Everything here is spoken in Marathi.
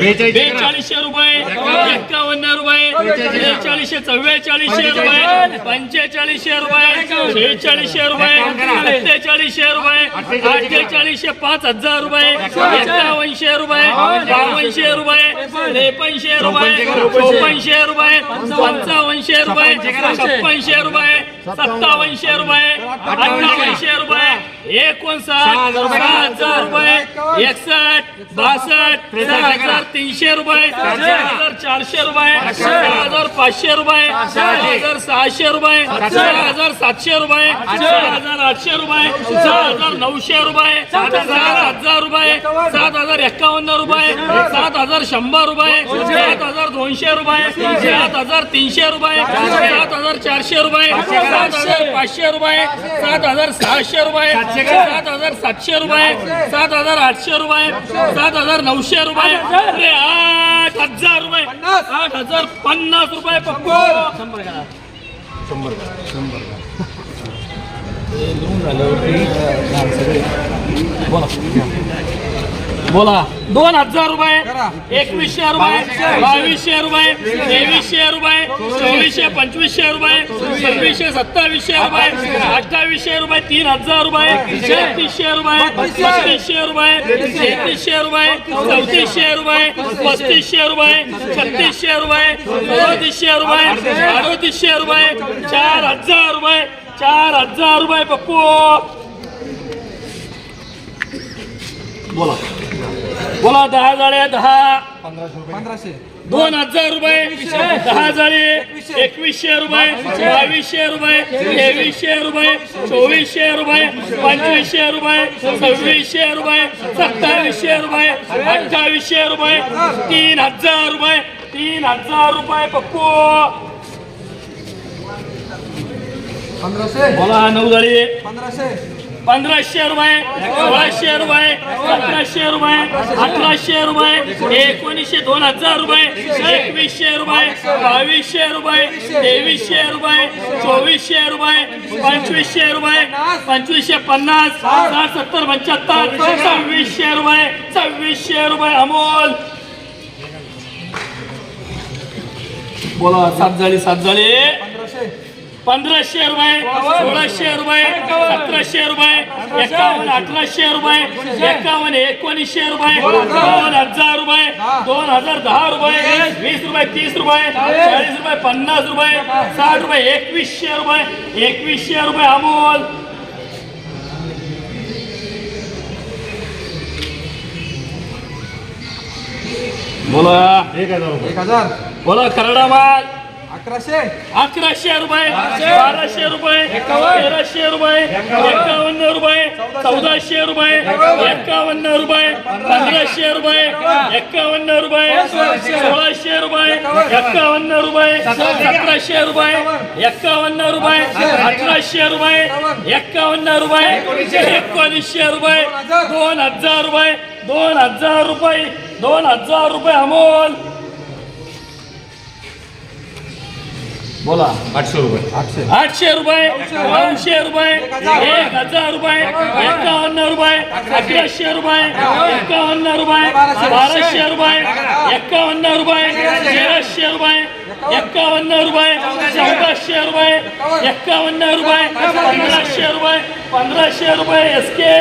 बेचाळीसशे रुपये एक्कावन्न रुपये बेचाळीसशे चव्वेचाळीसशे रुपये पंचेचाळीसशे रुपये शेहेचाळीसशे रुपये सत्तेचाळीसशे रुपये अठ्ठेचाळीसशे पाच हजार रुपये एक्कावनशे रुपये बावनशे रुपये त्रेपन्नशे रुपये चोपन्नशे रुपये पंचावनशे रुपये छप्पनशे रुपये सत्तावनशे रुपये अठ्ठावनशे रुपये एकोणसाठ सहा हजार रुपये. बासष्ट सहा हजार तीनशे रुपये हजार चारशे रुपये सहा हजार पाचशे रुपये हजार सहाशे रुपये सहा हजार सातशे रुपये हजार आठशे रुपये सहा हजार नऊशे रुपये सात हजार रुपये सात हजार एक्कावन्न रुपये सात हजार शंभर रुपये सात हजार दोनशे रुपये सात हजार तीनशे रुपये सात हजार चारशे रुपये सात हजार पाचशे रुपये सात हजार सहाशे रुपये सात हजार सातशे रुपये सात हजार आठशे रुपये सात हजार नऊशे रुपये अरे आठ हजार रुपये आठ हजार पन्नास रुपये पप्पू बोला. दोन हजार रुपये एकवीसशे रुपये बावीसशे. रुपये तेवीसशे रुपये चोवीसशे पंचवीसशे रुपये सव्वीसशे सत्तावीसशे रुपये अठ्ठावीसशे रुपये तीन हजार रुपये छत्तीसशे रुपये पस्तीसशे रुपये तेहतीसशे रुपये चौतीसशे रुपये पस्तीसशे. रुपये छत्तीसशे रुपये सदतीसशे रुपये अडतीसशे रुपये चार हजार रुपये चार हजार रुपये पप्पू. बोला. बोला दहा जाळे दहा. पंधराशे दोन हजार रुपये. दहा जाळे. एकवीसशे. रुपये. बावीसशे रुपये. तेवीसशे रुपये. चोवीसशे रुपये. पंचवीसशे रुपये. सव्वीसशे रुपये. सत्तावीसशे रुपये. अठ्ठावीसशे रुपये. तीन हजार रुपये. तीन हजार रुपये पप्पू. पंधराशे. बोला नऊ जाळी. पंधराशे. पंधराशे रुपये सोळाशे रुपये सतराशे रुपये अठराशे रुपये एकोणीसशे दोन हजार रुपये एकवीसशे रुपये बावीसशे रुपये तेवीसशे रुपये चोवीसशे रुपये पंचवीसशे रुपये पंचवीसशे पन्नास साठ सत्तर पंच्याहत्तर सव्वीसशे रुपये सव्वीसशे रुपये अमोल. बोला सात झाली सात झाली. पंधराशे रुपये सोळाशे रुपये सतराशे रुपये एकावन्न अठराशे रुपये एकावन्न एकोणीसशे रुपये दोन हजार. रुपये दोन हजार दहा रुपये वीस रुपये तीस रुपये चाळीस. रुपये पन्नास रुपये साठ रुपये एकवीसशे रुपये एकवीसशे रुपये अमोल. बोला. एक हजार. बोला खरडा माल. अकराशे. अकराशे रुपये बाराशे. रुपये तेराशे रुपये एकावन्न. रुपये चौदाशे. रुपये एकावन्न. रुपये पंधराशे रुपये एकावन्न. रुपये सोळाशे. रुपये एकावन्न. रुपये सतराशे. रुपये एकावन्न. रुपये अठराशे रुपये एकावन्न. रुपये एकोणीसशे. रुपये दोन हजार रुपये दोन हजार रुपये दोन हजार रुपये अमोल. बोला. आठशे रुपये. आठशे. आठशे रुपये नऊशे. रुपये एक हजार रुपये. एकावन्न. रुपये अकराशे. रुपये एकावन्न. रुपये बाराशे. रुपये एकावन्न. रुपये तेराशे. रुपये एकावन्न. रुपये चौदाशे. रुपये एकावन्न. रुपये पंधराशे रुपये पंधराशे रुपये एस के